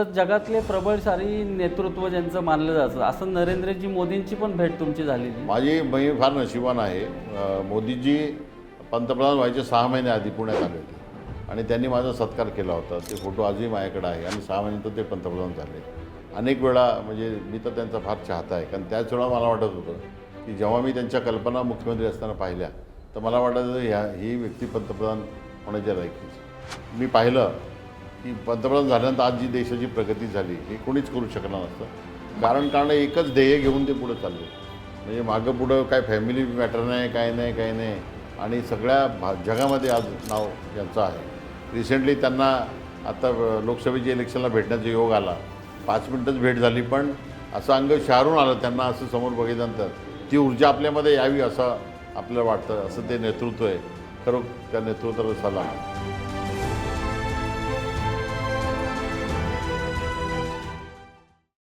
तर जगातले प्रबळशाली नेतृत्व ज्यांचं मानलं जातं असं नरेंद्रजी मोदींची पण भेट तुमची झालेली. माझी मी फार नशिबान आहे. मोदीजी पंतप्रधान व्हायचे सहा महिने आधी पुण्यात आले होते. आणि त्यांनी माझा सत्कार केला होता. ते फोटो आजही माझ्याकडे आहे. आणि सहा महिन्यानंतर ते पंतप्रधान झाले. अनेक वेळा म्हणजे मी तर त्यांचा फार चाहता आहे. कारण त्याच वेळा मला वाटत होतं की जेव्हा मी त्यांच्या कल्पना मुख्यमंत्री असताना पाहिल्या तर मला वाटत ह्या ही व्यक्ती पंतप्रधान होण्याच्या लायकीची. मी पाहिलं की पंतप्रधान झाल्यानंतर आज जी देशाची प्रगती झाली हे कोणीच करू शकणार नसतं. कारण कारण एकच ध्येय घेऊन ते पुढे चालले. म्हणजे मागं पुढं काय फॅमिली मॅटर नाही काय नाही काय नाही. आणि सगळ्या भा जगामध्ये आज नाव यांचं आहे. रिसेंटली त्यांना आता लोकसभेच्या इलेक्शनला भेटण्याचा योग आला. पाच मिनटंच भेट झाली पण असं अंग शहरून आलं त्यांना असं समोर बघितल्यानंतर. ती ऊर्जा आपल्यामध्ये यावी असं आपल्याला वाटतं असं ते नेतृत्व आहे. खरं त्या नेतृत्वाला सलाम